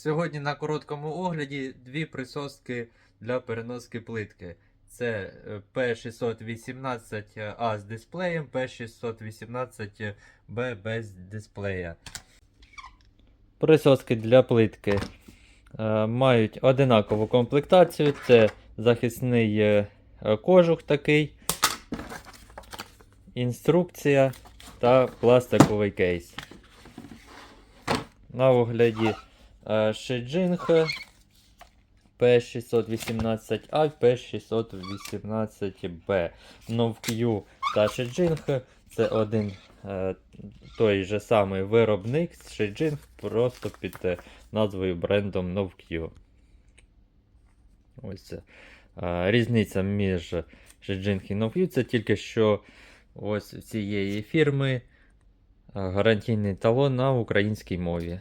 Сьогодні на короткому огляді дві присоски для переноски плитки. Це е, P618A з дисплеєм, P618B без дисплея. Присоски для плитки е, мають одинакову комплектацію. Це захисний е, е, кожух такий, інструкція та пластиковий кейс. На огляді е, Шиджинг P618A, P618B. NovQ та Шиджинг це один е, той же самий виробник Шиджинг, просто під е, назвою брендом NovQ. Ось це. Е, різниця між Шиджинг і NovQ це тільки що ось цієї фірми гарантійний талон на українській мові.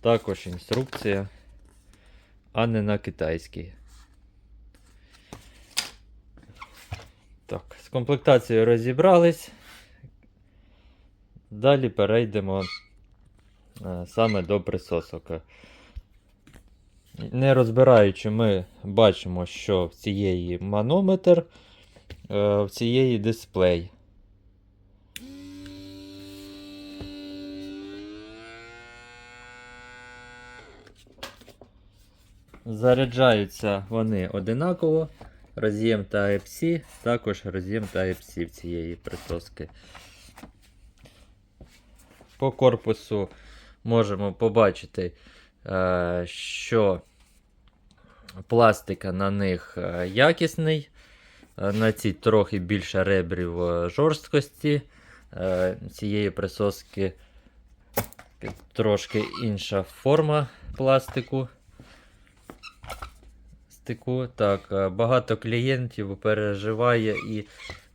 Також інструкція, а не на китайській. Так, з комплектацією розібрались. Далі перейдемо е, саме до присосок. Не розбираючи, ми бачимо, що в цієї манометр, е, в цієї дисплей. Заряджаються вони одинаково. Роз'єм Type-C, також роз'єм Type-C в цієї присоски. По корпусу можемо побачити, е, що пластика на них е, якісний. Е, На цій трохи більше ребрів жорсткості. Цієї присоски трошки інша форма пластику. Стику. Так, е, багато клієнтів переживає і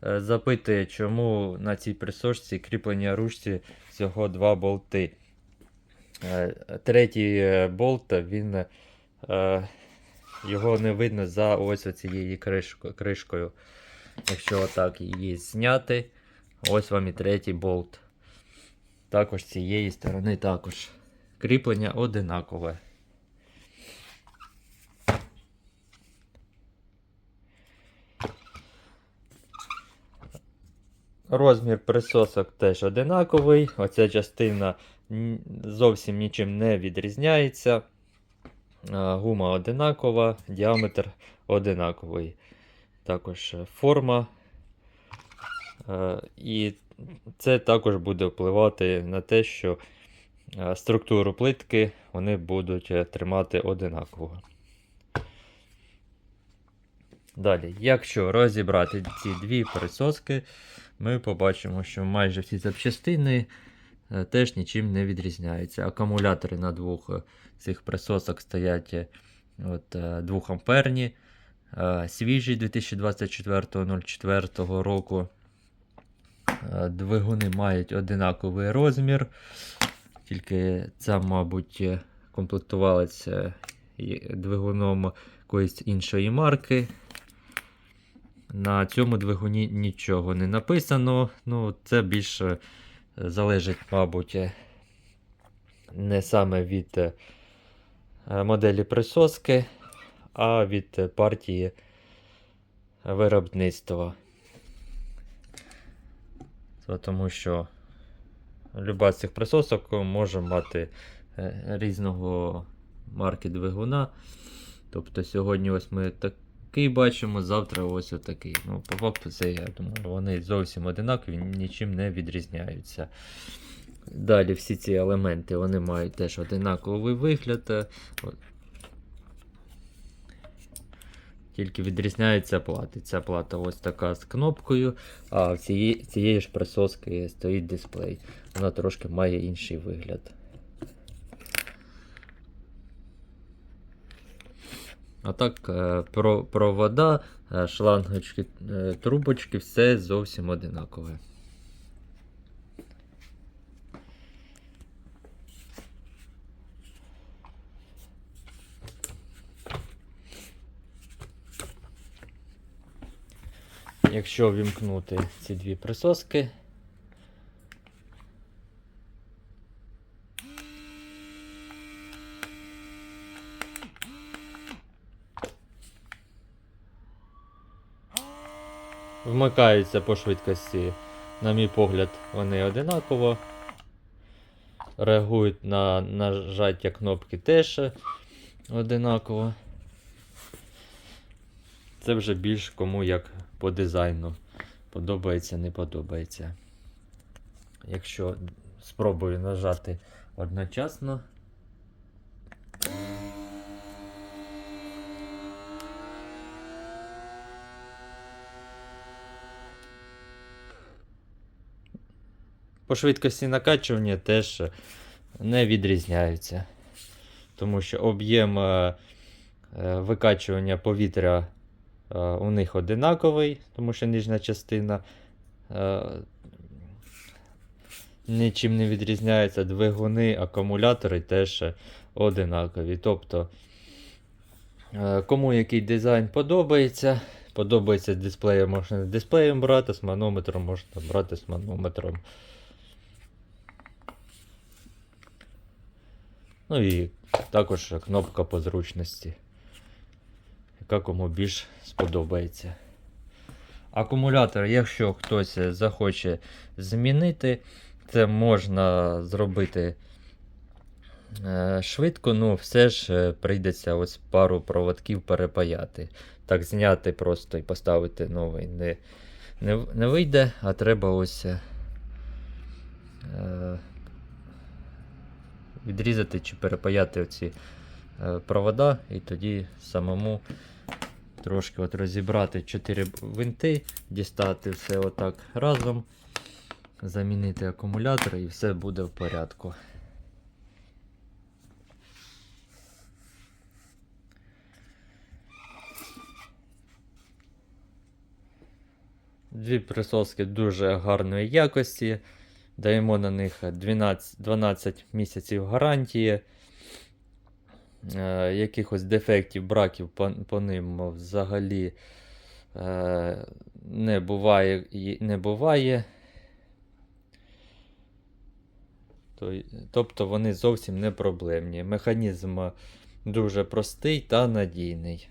е, запитує, чому на цій присошці кріплення ручці всього два болти. Е, Третій болт, він його не видно за ось цією кришкою. Якщо отак її зняти, ось вам і третій болт. Також з цієї сторони також. Кріплення одинакове. Розмір присосок теж одинаковий. Оця частина зовсім нічим не відрізняється. Гума одинакова, діаметр одинаковий. Також е, форма. Е, І це також буде впливати на те, що е, структуру плитки вони будуть тримати одинаково. Далі, якщо розібрати ці дві присоски, ми побачимо, що майже всі запчастини е, теж нічим не відрізняються. Акумулятори на двох е, цих присосок стоять е, от, е, 2 амперні, свіжі 2024-04 року. Двигуни мають одинаковий розмір, тільки це, мабуть, комплектувалося двигуном якоїсь іншої марки. На цьому двигуні нічого не написано. Ну, це більше залежить, мабуть, е, не саме від е, моделі присоски, а від е, партії виробництва. Тому що люба з цих присосок може мати е, різного марки двигуна. Тобто сьогодні ось ми такий бачимо, завтра ось отакий. Ну, по факту, це, я думаю, вони зовсім одинакові, нічим не відрізняються. Далі всі ці елементи вони мають теж одинаковий вигляд. от. Тільки відрізняються плати. Ця плата ось така з кнопкою, а в цієї, цієї ж присоски стоїть дисплей. Вона трошки має інший вигляд. А так, е, про, провода, е, шлангочки, е, трубочки, все зовсім одинакове. Якщо вімкнути ці дві присоски, Вмикаються по швидкості, на мій погляд, вони одинаково. Реагують на нажаття кнопки теж одинаково. Це вже більш кому як по дизайну. Подобається, не подобається. Якщо спробую нажати одночасно. По швидкості накачування теж не відрізняються. Тому що об'єм е, е, викачування повітря е, у них одинаковий, тому що нижня частина е, нічим не відрізняється. Двигуни, акумулятори теж одинакові. Тобто, е, кому який дизайн подобається, подобається дисплеєм, можна дисплеєм брати, з манометром можна брати з манометром. Ну і також кнопка по зручності, яка кому більш сподобається. Акумулятор, якщо хтось захоче змінити, це можна зробити е, швидко, ну все ж е, прийдеться ось пару проводків перепаяти. Так зняти просто і поставити новий не, не, не вийде, а треба ось. е, відрізати чи перепаяти оці е, провода, і тоді самому трошки от розібрати 4 винти, дістати все отак разом, замінити акумулятор і все буде в порядку. Дві присоски дуже гарної якості. Даємо на них 12, 12 місяців гарантії. Е, якихось дефектів, браків по, по ним взагалі е, не буває. Не буває. Тобто вони зовсім не проблемні. Механізм дуже простий та надійний.